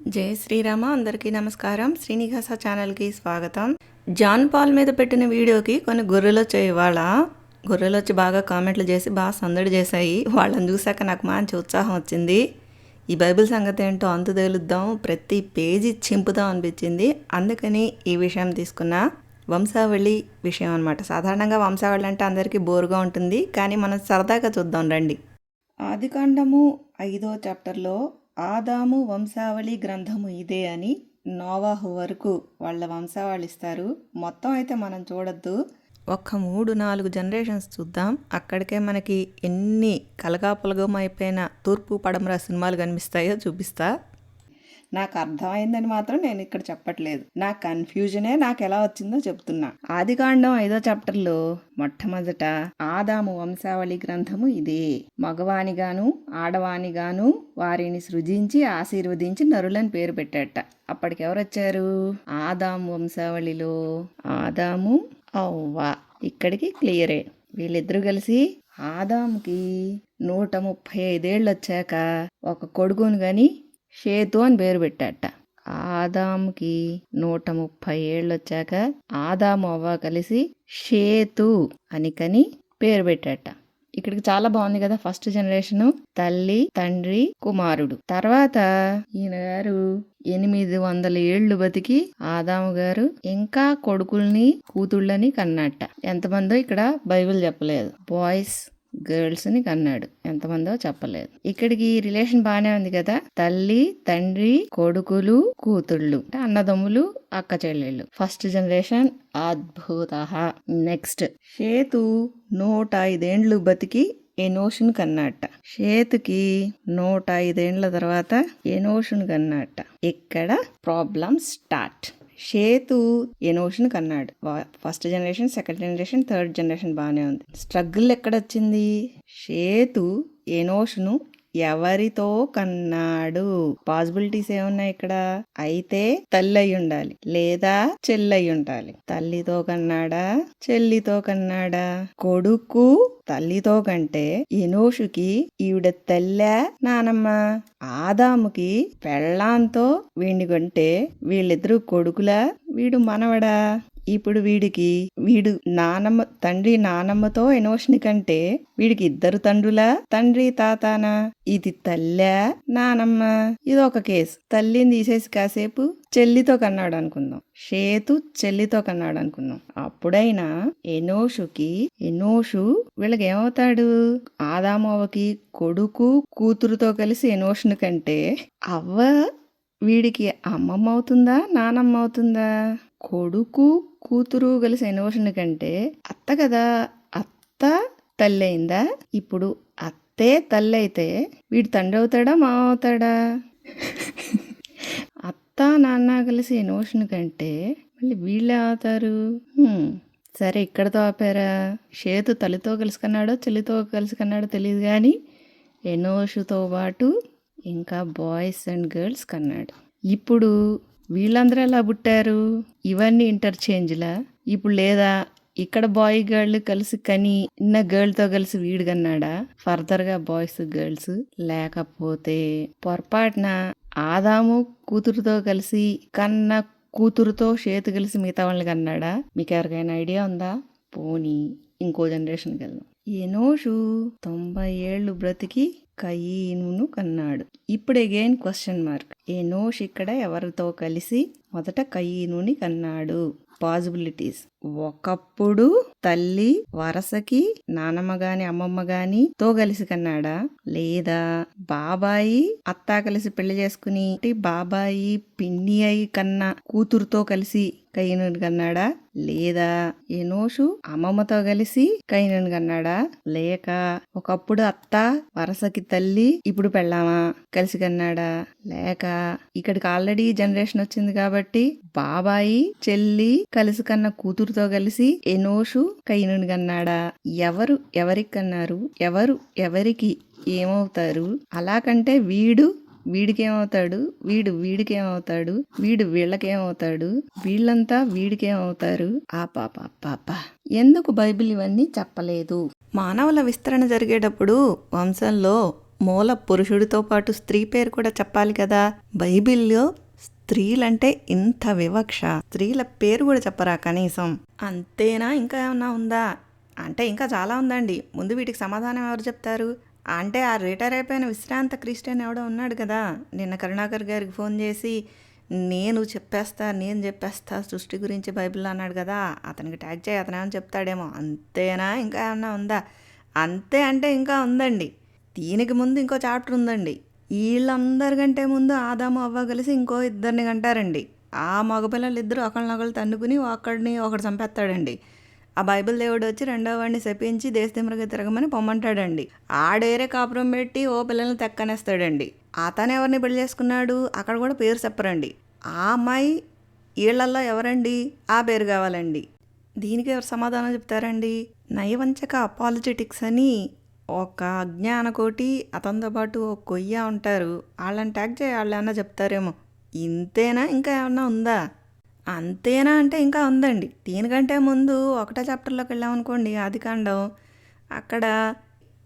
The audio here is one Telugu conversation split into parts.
జై శ్రీరామ అందరికీ నమస్కారం. శ్రీనివాస ఛానల్కి స్వాగతం. జాన్ పాల్ మీద పెట్టిన వీడియోకి కొన్ని గొర్రెలు వచ్చాయి ఇవాళ. గొర్రెలు వచ్చి బాగా కామెంట్లు చేసి బాగా సందడి చేశాయి. వాళ్ళని చూశాక నాకు మంచి ఉత్సాహం వచ్చింది. ఈ బైబిల్ సంగతి ఏంటో అంతు తేలుద్దాం. ప్రతి పేజీ చింపుదాం అనిపించింది. అందుకని ఈ విషయం తీసుకున్నా. వంశావళి విషయం అనమాట సాధారణంగా వంశావళి అంటే అందరికీ బోరుగా ఉంటుంది. కానీ మనం సరదాగా చూద్దాం రండి. ఆదికాండము ఐదో చాప్టర్లో ఆదాము వంశావళి గ్రంథము ఇదే అని నోవాహు వరకు వాళ్ళ వంశావళి ఇస్తారు. మొత్తం అయితే మనం చూడొద్దు. ఒక్క మూడు నాలుగు జనరేషన్స్ చూద్దాం. అక్కడికే మనకి ఎన్ని కలగాపులగం అయిపోయిన తూర్పు పడమర సినిమాలు కనిపిస్తాయో చూపిస్తా. నాకు అర్థమైందని మాత్రం నేను ఇక్కడ చెప్పట్లేదు. నా కన్ఫ్యూజనే నాకు ఎలా వచ్చిందో చెప్తున్నా. ఆదికాండం ఐదో చాప్టర్లో మొట్టమొదట ఆదాము వంశావళి గ్రంథము ఇదే. మగవానిగాను ఆడవానిగాను వారిని సృజించి ఆశీర్వదించి నరులని పేరు పెట్టాట. అప్పటికి ఎవరు వచ్చారు ఆదాము వంశావళిలో. ఆదాము అవ్వ. ఇక్కడికి క్లియరే. వీళ్ళిద్దరూ కలిసి ఆదాముకి నూట ముప్పై ఐదేళ్ళు వచ్చాక ఒక కొడుకును గాని షేతు అని పేరు పెట్టాట. ఆదాముకి నూట ముప్పై ఏళ్ళు వచ్చాక ఆదాము అవ్వ కలిసి షేతు అని కని పేరు పెట్టాట. ఇక్కడికి చాలా బాగుంది కదా ఫస్ట్ జనరేషన్. తల్లి తండ్రి కుమారుడు. తర్వాత ఈయన గారు ఎనిమిది వందల ఏళ్ళు బతికి ఆదాము గారు ఇంకా కొడుకుల్ని కూతుళ్ళని కన్నట్ట ఎంతమందో ఇక్కడ బైబిల్ చెప్పలేదు. బాయ్స్ గర్ల్స్ని కన్నాడు. ఎంతమందో చెప్పలేదు. ఇక్కడికి రిలేషన్ బాగానే ఉంది కదా? తల్లి తండ్రి కొడుకులు కూతుళ్ళు అంటే అన్నదమ్ములు అక్క చెల్లెళ్ళు. ఫస్ట్ జనరేషన్ అద్భుత నెక్స్ట్. షేతు నూట ఐదేండ్లు బతికి ఎనోషన్ కన్నట్ట షేతుకి నూట ఐదేండ్ల తర్వాత ఎనోషన్ కన్నట్ట ఇక్కడ ప్రాబ్లం స్టార్ట్. షేతు ఎనోషన్ కన్నాడు first generation second generation third generation బాగానే ఉంది. స్ట్రగుల్ ఎక్కడొచ్చింది? షేతు ఎనోషును ఎవరితో కన్నాడు? పాసిబిలిటీస్ ఏమున్నాయి ఇక్కడ? అయితే తల్లి అయి ఉండాలి లేదా చెల్లయి ఉండాలి తల్లితో కన్నాడా? చెల్లితో కన్నాడా? కొడుకు తల్లితో కంటే ఎనోషుకి ఈవిడ తల్లె నానమ్మ ఆదాముకి పెళ్ళాంతో వీడిని కంటే వీళ్ళిద్దరూ కొడుకులా? వీడు మనవడా? ఇప్పుడు వీడికి వీడు నానమ్మ తండ్రి నానమ్మతో ఎనోషని కంటే వీడికి ఇద్దరు తండ్రులా? తండ్రి తాతానా? ఇది తల్లా నానమ్మ? ఇది ఒక కేసు. తల్లిని తీసేసి కాసేపు చెల్లితో కన్నాడు అనుకుందాం షేతు చెల్లితో కన్నాడు అనుకుందాం అప్పుడైనా ఎనోషుకి ఎనోషు వీళ్ళకి ఏమవుతాడు ఆదామవ్వకి కొడుకు కూతురుతో కలిసి ఎనోషుని కంటే అవ్వ వీడికి అమ్మమ్మ అవుతుందా నానమ్మ అవుతుందా? కొడుకు కూతురు కలిసి ఎనోషన్ కంటే అత్త కదా. అత్త తల్లి అయిందా ఇప్పుడు అత్తే తల్లి అయితే వీడు తండ్రి అవుతాడా మా అవుతాడా అత్త నాన్న కలిసి ఎనోషన్ కంటే మళ్ళీ వీళ్ళే అవుతారు. సరే ఇక్కడతో ఆపారా? షేతు తల్లితో కలిసి కన్నాడో చెల్లితో కలిసి కన్నాడో తెలియదు కానీ ఎనోషుతో పాటు ఇంకా బాయ్స్ అండ్ గర్ల్స్ కన్నాడు. ఇప్పుడు వీళ్ళందరూ ఎలా పుట్టారు? ఇవన్నీ ఇంటర్చేంజ్లా ఇప్పుడు లేదా ఇక్కడ బాయ్ గర్ల్ కలిసి కని ఇన్న గర్ల్తో కలిసి వీడు కన్నాడా? బాయ్స్ గర్ల్స్ లేకపోతే పొరపాటున ఆదాము కూతురుతో కలిసి కన్న కూతురుతో చేతు కలిసి మిగతా వాళ్ళని కన్నాడా? మీకు ఎవరికైనా ఐడియా ఉందా? పోనీ ఇంకో జనరేషన్కి వెళ్దాం. ఎనోషు తొంభై ఏళ్ళు బ్రతికి కయీనును కన్నాడు. ఇప్పుడు అగైన్ క్వశ్చన్ మార్క్. ఎనోష్ ఇక్కడ ఎవరితో కలిసి మొదట కయీనుని కన్నాడు. పాసిబిలిటీస్ ఒకప్పుడు తల్లి వరసకి నానమ్మ గాని అమ్మమ్మ గాని తో కలిసి కన్నాడా? లేదా బాబాయి అత్త కలిసి పెళ్ళి చేసుకుని బాబాయి పిన్ని అయి కన్నా కూతురుతో కలిసి కయ్యనుని కన్నాడా? లేదా ఎనోషు అమ్మమ్మతో కలిసి కయ్యనుని కన్నాడా? లేక ఒకప్పుడు అత్త వరసకి తల్లి ఇప్పుడు పెళ్ళామా కలిసి కన్నాడా? లేక ఇక్కడికి ఆల్రెడీ జనరేషన్ వచ్చింది కాబట్టి కాబట్టి బాబాయి చెల్లి కలిసి కన్న కూతురుతో కలిసి ఎనోషు కైనుని కన్నాడా ఎవరు ఎవరికి కన్నారు ఎవరు ఎవరికి ఏమవుతారు? అలా కంటే వీడు వీడికేమవుతాడు? వీడు వీడికేమవుతాడు? వీడు వీళ్ళకేమవుతాడు? వీళ్ళంతా వీడికేమవుతారు? ఆ పాప పాప ఎందుకు బైబిల్ ఇవన్నీ చెప్పలేదు? మానవుల విస్తరణ జరిగేటప్పుడు వంశంలో మూల పురుషుడితో పాటు స్త్రీ పేరు కూడా చెప్పాలి కదా? బైబిల్లో స్త్రీలంటే ఇంత వివక్ష. స్త్రీల పేరు కూడా చెప్పరా కనీసం? అంతేనా? ఇంకా ఏమన్నా ఉందా? అంటే ఇంకా చాలా ఉందండి. ముందు వీటికి సమాధానం ఎవరు చెప్తారు? అంటే ఆ రిటైర్ అయిపోయిన విశ్రాంత క్రిస్టియన్ ఎవడో ఉన్నాడు కదా. నిన్న కరుణాకర్ గారికి ఫోన్ చేసి నేను చెప్పేస్తా నేను చెప్పేస్తా సృష్టి గురించి బైబిల్ అన్నాడు కదా. అతనికి ట్యాగ్ చేయి అతను ఏమైనా చెప్తాడేమో. అంతేనా? ఇంకా ఏమన్నా ఉందా? అంతే అంటే ఇంకా ఉందండి. దీనికి ముందు ఇంకో చాప్టర్ ఉందండి. వీళ్ళందరికంటే ముందు ఆదాము అవ్వ కలిసి ఇంకో ఇద్దరిని కంటారండి. ఆ మగపిల్లలు ఇద్దరు ఒకళ్ళనొకళ్ళు తన్నుకుని ఒకడిని ఒకడు చంపేస్తాడండి. ఆ బైబిల్ దేవుడు వచ్చి రెండో వాడిని శపించి దేశతిమరగా తిరగమని పొమ్మంటాడండి. ఆడేరే కాపురం పెట్టి ఓ పిల్లల్ని తెక్కనేస్తాడండి. అతను ఎవరిని పెళ్ళి చేసుకున్నాడు? అక్కడ కూడా పేరు చెప్పరండి. ఆ అమ్మాయి వీళ్ళల్లో ఎవరండి? ఆ పేరు కావాలండి. దీనికి ఎవరు సమాధానం చెప్తారండి? నయవంచక అపాలజెటిక్స్ అని ఒక అజ్ఞానకోటి అతనితో పాటు ఒక కొయ్య ఉంటారు. వాళ్ళని ట్యాగ్ చేయ వాళ్ళు ఏమన్నా చెప్తారేమో. ఇంతేనా? ఇంకా ఏమన్నా ఉందా? అంతేనా అంటే ఇంకా ఉందండి. దీనికంటే ముందు ఒకటో చాప్టర్లోకి వెళ్ళామనుకోండి ఆదికాండం అక్కడ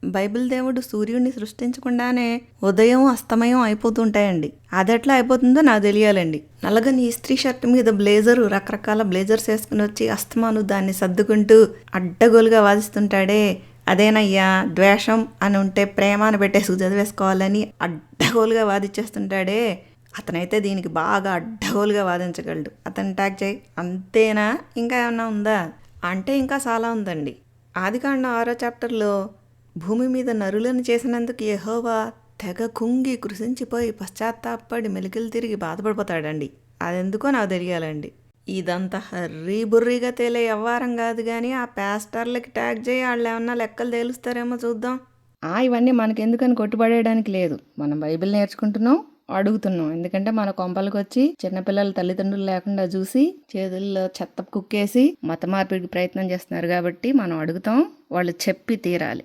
బైబిల్ దేవుడు సూర్యుడిని సృష్టించకుండానే ఉదయం అస్తమయం అయిపోతుంటాయండి. అది ఎట్లా అయిపోతుందో నాకు తెలియాలండి. నల్లగని ఇస్త్రీ షర్ట్ మీద బ్లేజరు రకరకాల బ్లేజర్స్ వేసుకుని వచ్చి అస్తమాను దాన్ని సర్దుకుంటూ అడ్డగోలుగా వాదిస్తుంటాడే. అదేనయ్యా ద్వేషం అని ఉంటే ప్రేమ అని పెట్టేసి చదివేసుకోవాలని అడ్డగోలుగా వాదిచ్చేస్తుంటాడే. అతనైతే దీనికి బాగా అడ్డగోలుగా వాదించగలడు. అతను ట్యాగ్ చేయి. అంతేనా? ఇంకా ఏమన్నా ఉందా? అంటే ఇంకా చాలా ఉందండి. ఆదికాండం ఆరో చాప్టర్లో భూమి మీద నరులను చేసినందుకు యెహోవా తెగ కుంగి కృషించిపోయి పశ్చాత్తాపడి మెలికలు తిరిగి బాధపడిపోతాడండి. అదెందుకో నాకు తెలియాలండి. ఇదంతా హర్రీ బుర్రీగా తేలే వ్యవహారం కాదు కానీ ఆ పాస్టర్లకి ట్యాగ్ చేయి వాళ్ళు ఏమన్నా లెక్కలు తేలుస్తారేమో చూద్దాం. ఆ ఇవన్నీ మనకెందుకని కొట్టుబడేయడానికి లేదు. మనం బైబిల్ నేర్చుకుంటున్నాం అడుగుతున్నాం. ఎందుకంటే మన కొంపలకు వచ్చి చిన్నపిల్లల తల్లిదండ్రులు లేకుండా చూసి చేతుల్లో చెత్త కుక్కేసి మత మార్పిడికి ప్రయత్నం చేస్తున్నారు కాబట్టి మనం అడుగుతాం వాళ్ళు చెప్పి తీరాలి.